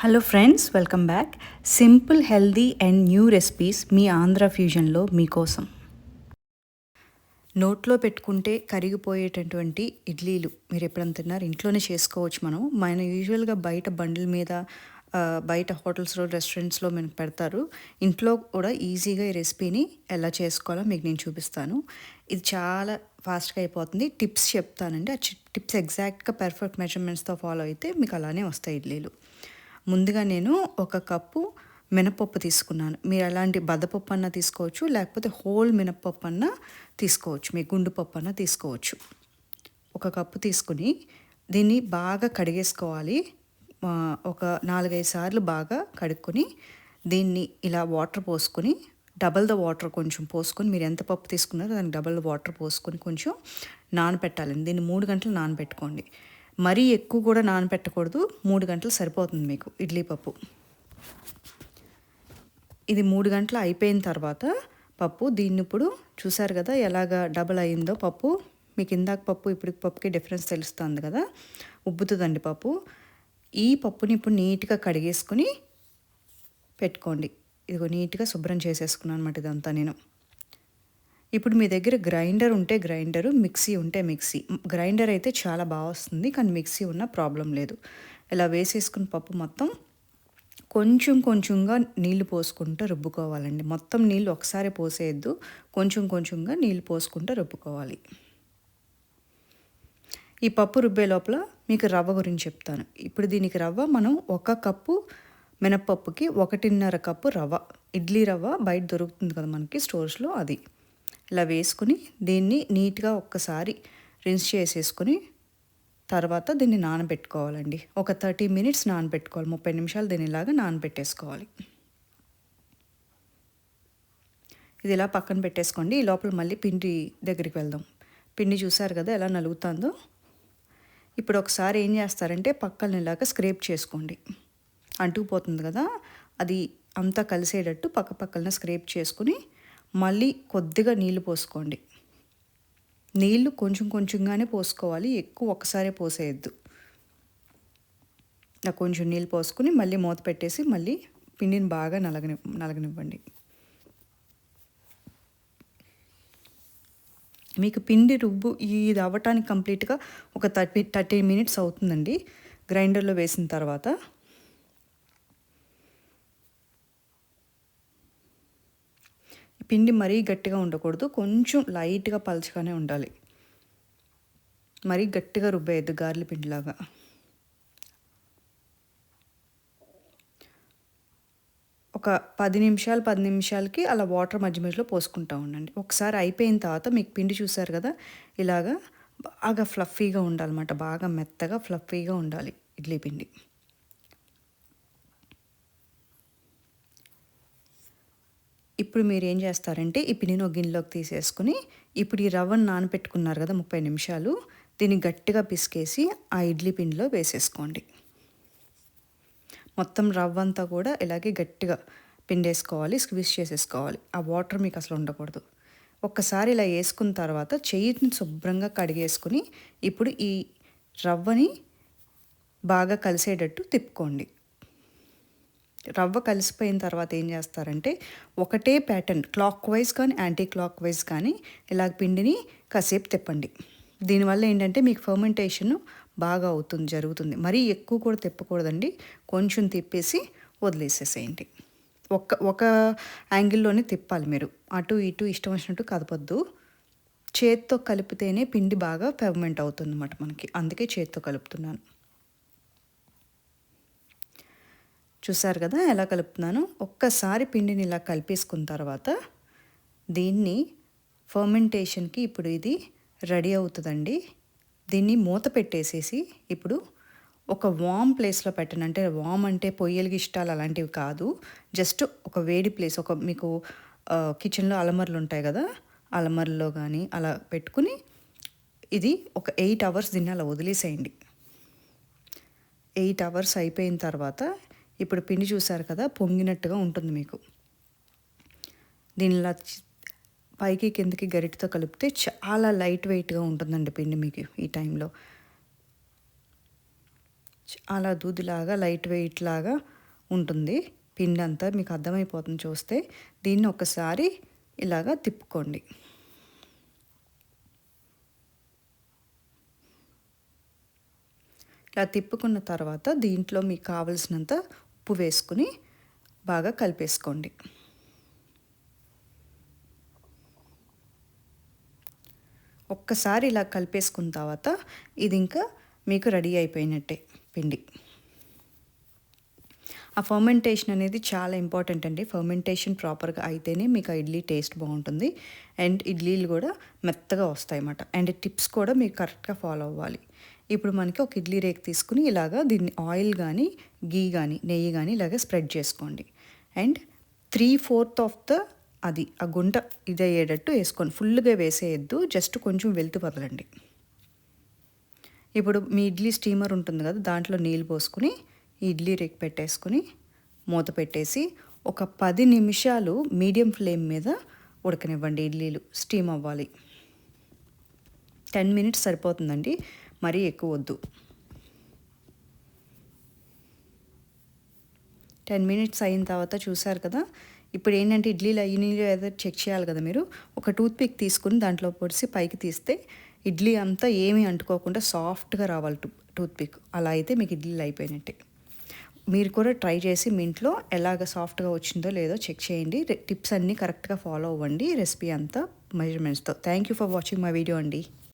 Hello friends welcome back simple healthy and new recipes మీ ఆంధ్ర ఫ్యూజన్లో మీకోసం. నోట్లో పెట్టుకుంటే కరిగిపోయేటటువంటి ఇడ్లీలు మీరు ఎప్పుడైనా తిన్నారు? ఇంట్లోనే చేసుకోవచ్చు మనం మన యూజువల్గా బయట బండ్ల మీద బయట హోటల్స్లో రెస్టారెంట్స్లో మనకు పెడతారు. ఇంట్లో కూడా ఈజీగా ఈ రెసిపీని ఎలా చేసుకోవాలో మీకు నేను చూపిస్తాను. ఇది చాలా ఫాస్ట్గా అయిపోతుంది. టిప్స్ చెప్తానండి. ఆ టిప్స్ ఎగ్జాక్ట్గా పర్ఫెక్ట్ మెజర్మెంట్స్తో ఫాలో అయితే మీకు అలానే వస్తాయి ఇడ్లీలు. ముందుగా నేను ఒక కప్పు మినపప్పు తీసుకున్నాను. మీరు అలాంటి బద్దపప్పు అన్న తీసుకోవచ్చు లేకపోతే హోల్ మినపప్పు అన్న తీసుకోవచ్చు మీ గుండు పప్పు అన్న తీసుకోవచ్చు. ఒక కప్పు తీసుకుని దీన్ని బాగా కడిగేసుకోవాలి. ఒక నాలుగైదు సార్లు బాగా కడుక్కొని దీన్ని ఇలా వాటర్ పోసుకొని డబల్ ద వాటర్ కొంచెం పోసుకొని మీరు ఎంత పప్పు తీసుకున్నారో దానికి డబల్ వాటర్ పోసుకొని కొంచెం నానబెట్టాలండి దీన్ని మూడు గంటలు నానబెట్టుకోండి. మరీ ఎక్కువ కూడా నానబెట్టకూడదు మూడు గంటలు సరిపోతుంది మీకు ఇడ్లీ పప్పు. ఇది మూడు గంటలు అయిపోయిన తర్వాత పప్పు దీన్ని ఇప్పుడు చూసారు కదా ఎలాగ డబల్ అయిందో పప్పు. మీకు ఇందాక పప్పు ఇప్పుడు పప్పుకి డిఫరెన్స్ తెలుస్తుంది కదా. ఉబ్బుతుందండి పప్పు. ఈ పప్పుని ఇప్పుడు నీట్గా కడిగేసుకుని పెట్టుకోండి. ఇదిగో నీట్గా శుభ్రం చేసేసుకున్నాను అనమాట ఇదంతా నేను. ఇప్పుడు మీ దగ్గర గ్రైండర్ ఉంటే గ్రైండరు మిక్సీ ఉంటే మిక్సీ. గ్రైండర్ అయితే చాలా బాగా వస్తుంది కానీ మిక్సీ ఉన్న ప్రాబ్లం లేదు. ఇలా వేసేసుకున్న పప్పు మొత్తం కొంచెం కొంచెంగా నీళ్ళు పోసుకుంటూ రుబ్బుకోవాలండి. మొత్తం నీళ్ళు ఒకసారి పోసేయద్దు కొంచెం కొంచెంగా నీళ్ళు పోసుకుంటూ రుబ్బుకోవాలి. ఈ పప్పు రుబ్బే లోపల మీకు రవ్వ గురించి చెప్తాను. ఇప్పుడు దీనికి రవ్వ మనం ఒక కప్పు మినప్పప్పుకి ఒకటిన్నర కప్పు రవ్వ. ఇడ్లీ రవ్వ బయట దొరుకుతుంది కదా మనకి స్టోర్స్లో అది. ఇలా వేసుకుని దీన్ని నీట్గా ఒక్కసారి రిన్స్ చేసేసుకుని తర్వాత దీన్ని నానబెట్టుకోవాలండి. ఒక థర్టీ మినిట్స్ నానబెట్టుకోవాలి. ముప్పై నిమిషాలు దీన్ని ఇలాగా నానబెట్టేసుకోవాలి. ఇది ఇలా పక్కన పెట్టేసుకోండి. ఈ లోపల మళ్ళీ పిండి దగ్గరికి వెళ్దాం. పిండి చూసారు కదా ఎలా నలుగుతుందో? ఇప్పుడు ఒకసారి ఏం చేస్తారంటే పక్కన ఇలాగ స్క్రేప్ చేసుకోండి. అంటుకుపోతుంది కదా? అది అంతా కలిసేటట్టు పక్క పక్కన స్క్రేప్ చేసుకుని మళ్ళీ కొద్దిగా నీళ్ళు పోసుకోండి. నీళ్ళు కొంచెం కొంచెంగానే పోసుకోవాలి ఎక్కువ ఒకసారి పోసేయద్దు. కొంచెం నీళ్ళు పోసుకుని మళ్ళీ మూత పెట్టేసి మళ్ళీ పిండిని బాగా నలగని నలగనివ్వండి. మీకు పిండి రుబ్బు ఇది అవ్వటానికి కంప్లీట్గా ఒక థర్టీ థర్టీ మినిట్స్ అవుతుందండి. గ్రైండర్లో వేసిన తర్వాత పిండి మరీ గట్టిగా ఉండకూడదు. కొంచెం లైట్గా పలచగానే ఉండాలి. మరీ గట్టిగా రుబ్బేయద్దు గార్లి పిండిలాగా. ఒక పది నిమిషాలు పది నిమిషాలకి అలా వాటర్ మధ్య మధ్యలో పోసుకుంటా ఉండండి. ఒకసారి అయిపోయిన తర్వాత మీకు పిండి చూసారు కదా ఇలాగా బాగా ఫ్లఫీగా ఉండాలన్నమాట. బాగా మెత్తగా ఫ్లఫీగా ఉండాలి ఇడ్లీ పిండి. ఇప్పుడు మీరు ఏం చేస్తారంటే ఈ పిండిని ఒక గిన్నెలోకి తీసేసుకుని ఇప్పుడు ఈ రవ్వను నానబెట్టుకున్నారు కదా ముప్పై నిమిషాలు దీన్ని గట్టిగా పిసికేసి ఆ ఇడ్లీ పిండిలో వేసేసుకోండి. మొత్తం రవ్వ అంతా కూడా ఇలాగే గట్టిగా పిండేసుకోవాలి స్క్విజ్ చేసేసుకోవాలి. ఆ వాటర్ మీకు అసలు ఉండకూడదు. ఒక్కసారి ఇలా వేసుకున్న తర్వాత చెయ్యిని శుభ్రంగా కడిగేసుకుని ఇప్పుడు ఈ రవ్వని బాగా కలిసేటట్టు తిప్పుకోండి. రవ్వ కలిసిపోయిన తర్వాత ఏం చేస్తారంటే ఒకటే ప్యాటర్న్ క్లాక్ వైజ్ కానీ యాంటీ క్లాక్ వైజ్ కానీ ఇలా పిండిని కాసేపు తిప్పండి. దీనివల్ల ఏంటంటే మీకు ఫర్మెంటేషన్ బాగా అవుతుంది జరుగుతుంది. మరీ ఎక్కువ కూడా తిప్పకూడదండి. కొంచెం తిప్పేసి వదిలేసేసేయండి. ఒక్క ఒక యాంగిల్లోనే తిప్పాలి మీరు. అటు ఇటు ఇష్టం వచ్చినట్టు కదపద్దు. చేత్తో కలిపితేనే పిండి బాగా ఫెర్మెంట్ అవుతుంది అన్నమాట మనకి. అందుకే చేత్తో కలుపుతున్నాను. చూసారు కదా ఎలా కలుపుతున్నాను? ఒక్కసారి పిండిని ఇలా కలిపేసుకున్న తర్వాత దీన్ని ఫర్మెంటేషన్కి ఇప్పుడు ఇది రెడీ అవుతుందండి. దీన్ని మూత పెట్టేసేసి ఇప్పుడు ఒక వామ్ ప్లేస్లో పెట్టండి అంటే వామ్ అంటే పొయ్యలకి ఇష్టాలు అలాంటివి కాదు. జస్ట్ ఒక వేడి ప్లేస్ ఒక మీకు కిచెన్లో అలమర్లు ఉంటాయి కదా అలమర్లో కానీ అలా పెట్టుకుని ఇది ఒక ఎయిట్ అవర్స్ దీన్ని అలా వదిలేసేయండి. ఎయిట్ అవర్స్ అయిపోయిన తర్వాత ఇప్పుడు పిండి చూసారు కదా పొంగినట్టుగా ఉంటుంది మీకు. దీనిలా పైకి కిందకి గరిటతో కలిపితే చాలా లైట్ వెయిట్గా ఉంటుందండి పిండి మీకు ఈ టైంలో. చాలా దూదిలాగా లైట్ వెయిట్ లాగా ఉంటుంది పిండి అంతా. మీకు అర్థమైపోతుంది చూస్తే. దీన్ని ఒకసారి ఇలాగా తిప్పుకోండి. ఇలా తిప్పుకున్న తర్వాత దీంట్లో మీకు కావలసినంత ఉప్పు వేసుకుని బాగా కలిపేసుకోండి. ఒక్కసారి ఇలా కలిపేసుకున్న తర్వాత ఇది ఇంకా మీకు రెడీ అయిపోయినట్టే పిండి. ఆ ఫర్మెంటేషన్ అనేది చాలా ఇంపార్టెంట్ అండి. ఫర్మెంటేషన్ ప్రాపర్గా అయితేనే మీకు ఆ ఇడ్లీ టేస్ట్ బాగుంటుంది. అండ్ ఇడ్లీలు కూడా మెత్తగా వస్తాయి అన్నమాట అండ్ టిప్స్ కూడా మీకు కరెక్ట్గా ఫాలో అవ్వాలి. ఇప్పుడు మనకి ఒక ఇడ్లీ రేక్ తీసుకుని ఇలాగా దీన్ని ఆయిల్ కానీ గీ కానీ నెయ్యి కానీ ఇలాగ స్ప్రెడ్ చేసుకోండి. And three fourth of the అది ఆ గుంట ఇది అయ్యేటట్టు వేసుకోండి. ఫుల్గా వేసేయద్దు జస్ట్ కొంచెం వెళ్తూ వదలండి. ఇప్పుడు మీ ఇడ్లీ స్టీమర్ ఉంటుంది కదా దాంట్లో నీళ్ళు పోసుకుని ఈ ఇడ్లీ రేక్ పెట్టేసుకుని మూత పెట్టేసి ఒక పది నిమిషాలు మీడియం ఫ్లేమ్ మీద ఉడకనివ్వండి ఇడ్లీలు. స్టీమ్ అవ్వాలి. టెన్ మినిట్స్ సరిపోతుందండి. మరీ ఎక్కువ వద్దు. టెన్ మినిట్స్ అయిన తర్వాత చూసారు కదా? ఇప్పుడు ఏంటంటే ఇడ్లీలు అయినీళ్ళు ఏదో చెక్ చేయాలి కదా మీరు? ఒక టూత్పిక్ తీసుకుని దాంట్లో పొడిసి పైకి తీస్తే ఇడ్లీ అంతా ఏమీ అంటుకోకుండా సాఫ్ట్గా రావాలి టూత్పిక్ అలా అయితే మీకు ఇడ్లీలు అయిపోయినట్టే. మీరు కూడా ట్రై చేసి మీ ఇంట్లో ఎలాగ సాఫ్ట్గా వచ్చిందో లేదో చెక్ చేయండి. టిప్స్ అన్నీ కరెక్ట్గా ఫాలో అవ్వండి. రెసిపీ అంతా మెజర్మెంట్స్తో. Thank you for watching my video అండి.